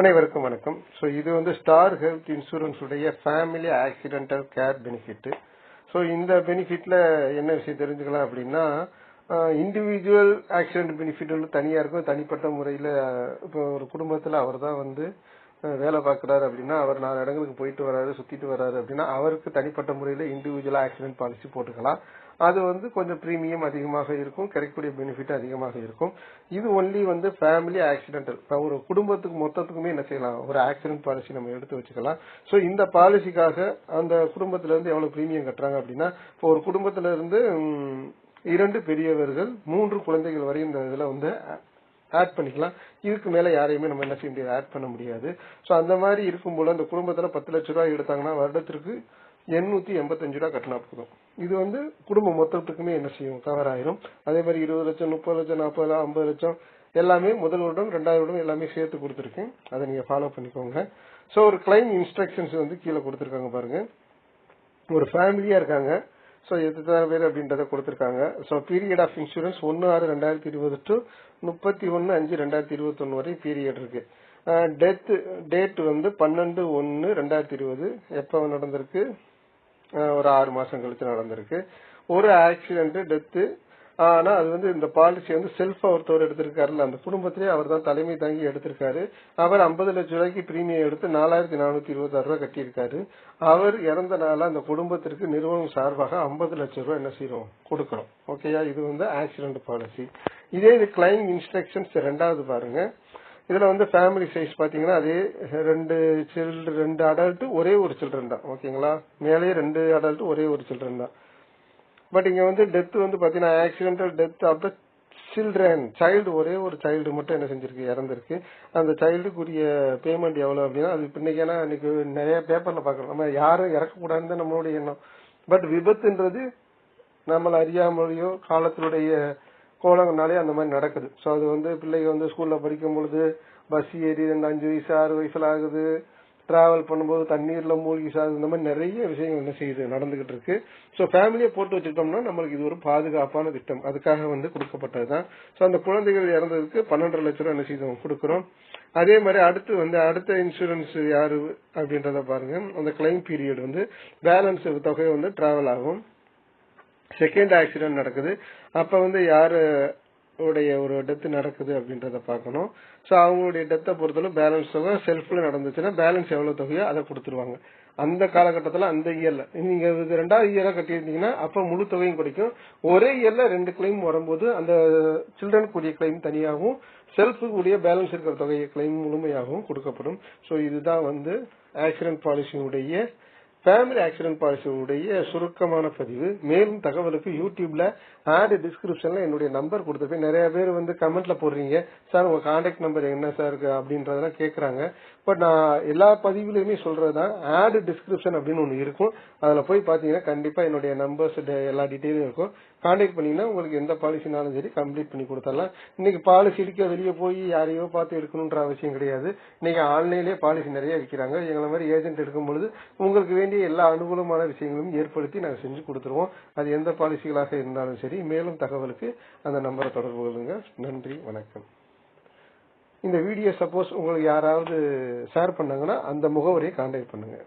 அனைவருக்கும் வணக்கம். ஸோ இது வந்து ஸ்டார் ஹெல்த் இன்சூரன்ஸ் உடைய family accidental care benefit so இந்த பெனிஃபிட்ல என்ன விஷயம் தெரிஞ்சுக்கலாம் அப்படின்னா இண்டிவிஜுவல் ஆக்சிடென்ட் பெனிஃபிட் வந்து தனியா இருக்கும். தனிப்பட்ட முறையில் இப்போ ஒரு குடும்பத்தில் அவர் தான் வந்து வேலை பார்க்குறாரு அப்படின்னா அவர் நாலு இடங்களுக்கு போயிட்டு வராரு சுத்திட்டு வராரு அப்படின்னா அவருக்கு தனிப்பட்ட முறையில் இண்டிவிஜுவல் ஆக்சிடென்ட் பாலிசி போட்டுக்கலாம். அது வந்து கொஞ்சம் ப்ரீமியம் அதிகமாக இருக்கும் கிடைக்கக்கூடிய பெனிஃபிட் அதிகமாக இருக்கும். இது ஒன்லி வந்து ஃபேமிலி ஆக்சிடென்டல் ஒரு குடும்பத்துக்கு மொத்தத்துக்குமே என்ன செய்யலாம்? ஒரு ஆக்சிடென்ட் பாலிசி நம்ம எடுத்து வச்சுக்கலாம். ஸோ இந்த பாலிசிக்காக அந்த குடும்பத்துல இருந்து எவ்வளவு பிரீமியம் கட்டுறாங்க அப்படின்னா இப்போ ஒரு குடும்பத்துல இருந்து இரண்டு பெரியவர்கள் மூன்று குழந்தைகள் வரை இந்த இதுல வந்து ஆட் பண்ணிக்கலாம். இதுக்கு மேல யாரையுமே நம்ம என்ன செய்ய முடியாது? ஆட் பண்ண முடியாது. ஸோ அந்த மாதிரி இருக்கும்போது அந்த குடும்பத்துல பத்து லட்ச ரூபாய் எடுத்தாங்கன்னா வருடத்திற்கு எண்ணூத்தி எண்பத்தஞ்சு ரூபா கட்டினா போதும். இது வந்து குடும்பம் மொத்தத்துக்குமே என்ன செய்யும்? கவர் ஆயிரும். அதே மாதிரி இருபது லட்சம் முப்பது லட்சம் நாற்பது லட்சம் ஐம்பது லட்சம் எல்லாமே முதல் வருடம் ரெண்டாயிரம் வருடம் எல்லாமே சேர்த்து கொடுத்துருக்கேன். அதை நீங்க ஃபாலோ பண்ணிக்கோங்க. ஸோ ஒரு கிளைம் இன்ஸ்ட்ரக்ஷன்ஸ் வந்து கீழே கொடுத்துருக்காங்க பாருங்க. ஒரு ஃபேமிலியா இருக்காங்க. ஸோ எது பேர் அப்படின்றத கொடுத்துருக்காங்க. ஸோ பீரியட் ஆஃப் இன்சூரன்ஸ் ஒன்று ஆறு ரெண்டாயிரத்தி இருபது டு முப்பத்தி ஒன்று அஞ்சு ரெண்டாயிரத்தி இருபத்தொன்னு வரை பீரியட் இருக்கு. டெத் டேட் வந்து பன்னெண்டு ஒன்று ரெண்டாயிரத்தி இருபது. எப்போ நடந்திருக்கு? ஒரு ஆறு மாசம் கழிச்சு நடந்திருக்கு. ஒரு ஆக்சிடென்ட் டெத்து ஆனா அது வந்து இந்த பாலிசி வந்து செல்ஃப் ஒருத்தவர் எடுத்திருக்காருல்ல அந்த குடும்பத்திலே அவர் தான் தலைமை தாங்கி எடுத்திருக்காரு. அவர் ஐம்பது லட்சம் ரூபாய்க்கு பிரீமியம் எடுத்து நாலாயிரத்தி நானூத்தி இருபத்தாறு ரூபாய் கட்டியிருக்காரு. அவர் இறந்த நாள அந்த குடும்பத்திற்கு நிறுவனம் சார்பாக ஐம்பது லட்சம் ரூபாய் என்ன செய்யறோம் கொடுக்கறோம். ஓகேயா இது வந்து ஆக்சிடென்ட் பாலிசி இதே இது கிளைம் இன்ஸ்ட்ரக்ஷன்ஸ் ரெண்டாவது பாருங்க. இதுல வந்து ஃபேமிலி சைஸ் பாத்தீங்கன்னா அதே ரெண்டு சில்ட்ரன் ரெண்டு அடல்ட் ஒரே ஒரு சில்ட்ரன் தான். ஓகேங்களா மேலேயே ரெண்டு அடல்ட் ஒரே ஒரு சில்ட்ரன் தான். பட் இங்க வந்து டெத் வந்து பாத்தீங்கன்னா accidental death of the children child ஒரே ஒரு சைல்டு மட்டும் என்ன செஞ்சிருக்கு இறந்திருக்கு. அந்த சைல்டுக்குரிய பேமெண்ட் எவ்வளவு அப்படின்னா அது இன்னைக்கு ஏன்னா இன்னைக்கு நிறைய பேப்பர்ல பாக்குறோம். நம்ம யாரும் இறக்கக்கூடாதுன்னு நம்மளுடைய எண்ணம். பட் விபத்துன்றது நம்மள அறியாமலையோ காலத்தினுடைய கோலங்கள்னாலே அந்த மாதிரி நடக்குது. ஸோ அது வந்து பிள்ளைங்க வந்து ஸ்கூல்ல படிக்கும் பொழுது பஸ் ஏறி ரெண்டு அஞ்சு வயசு ஆறு வயசுல ஆகுது. டிராவல் பண்ணும்போது தண்ணீர்ல மூழ்கி சாது இந்த மாதிரி நிறைய விஷயங்கள் என்ன செய்யுது நடந்துகிட்டு இருக்கு. ஸோ ஃபேமிலியை போட்டு வச்சுட்டோம்னா நம்மளுக்கு இது ஒரு பாதுகாப்பான திட்டம். அதுக்காக வந்து கொடுக்கப்பட்டதுதான். ஸோ அந்த குழந்தைகள் இறந்ததுக்கு பன்னெண்டரை லட்ச ரூபா என்ன செய்தோம் கொடுக்குறோம். அதே மாதிரி அடுத்து வந்து அடுத்த இன்சூரன்ஸ் யாரு அப்படின்றத பாருங்க. அந்த கிளைம் பீரியட் வந்து பேலன்ஸ் தொகை வந்து டிராவல் ஆகும். செகண்ட் ஆக்சிடென்ட் நடக்குது. அப்ப வந்து யாரு உடைய ஒரு டெத்து நடக்குது அப்படின்றத பார்க்கணும். ஸோ அவங்களுடைய டெத்தை பொறுத்தளவு பேலன்ஸ் தொகை செல்ஃபில் நடந்துச்சுன்னா பேலன்ஸ் எவ்வளோ தொகையோ அதை கொடுத்துருவாங்க. அந்த காலகட்டத்தில் அந்த இயர்ல நீங்க இது ரெண்டாவது இயரா கட்டியிருந்தீங்கன்னா அப்ப முழு தொகையும் கிடைக்கும். ஒரே இயர்ல ரெண்டு கிளைம் வரும்போது அந்த சில்ட்ரனுக்குரிய கிளைம் தனியாகவும் செல்ஃபுக்குரிய பேலன்ஸ் இருக்கிற தொகையை கிளைம் முழுமையாகவும் கொடுக்கப்படும். ஸோ இதுதான் வந்து ஆக்சிடென்ட் பாலிசியுடைய ஃபேமிலி ஆக்சிடென்ட் பாலிசியுடைய சுருக்கமான பதிவு. மேலும் தகவலுக்கு யூடியூப்ல ஆட் டிஸ்கிரிப்ஷன்ல என்னுடைய நம்பர் கொடுத்துருப்பேன் நிறைய பேர் வந்து கமெண்ட்ல போடுறீங்க. சார் உங்க கான்டாக்ட் நம்பர் என்ன சார் இருக்கு? அப்படின்றதெல்லாம் கேட்கறாங்க பட் நான் எல்லா பதிவுலையுமே சொல்றதுதான் ஆட் டிஸ்கிரிப்ஷன் அப்படின்னு ஒன்று இருக்கும். அதுல போய் பாத்தீங்கன்னா கண்டிப்பா என்னுடைய நம்பர்ஸ் எல்லா டீட்டெயிலும் இருக்கும். கான்டாக்ட் பண்ணீங்கன்னா உங்களுக்கு எந்த பாலிசினாலும் சரி கம்ப்ளீட் பண்ணி கொடுத்துடலாம். இன்னைக்கு பாலிசி இடிக்க வெளியே போய் யாரையோ பார்த்து எடுக்கணுன்ற அவசியம் கிடையாது. இன்னைக்கு ஆன்லைன்லேயே பாலிசி நிறைய விற்கிறாங்க எங்களை மாதிரி ஏஜென்ட் எடுக்கும் பொழுது உங்களுக்கு வேண்டிய எல்லா அனுகூலமான விஷயங்களும் ஏற்படுத்தி நாங்கள் செஞ்சு கொடுத்துருவோம். அது எந்த பாலிசிகளாக இருந்தாலும் சரி மேலும் தகவலுக்கு அந்த நம்பரை தொடர்பு கொள்ளுங்க. நன்றி வணக்கம். இந்த வீடியோ சப்போஸ் உங்களுக்கு யாராவது ஷேர் பண்ணாங்கன்னா அந்த முகவரியை கான்டாக்ட் பண்ணுங்க.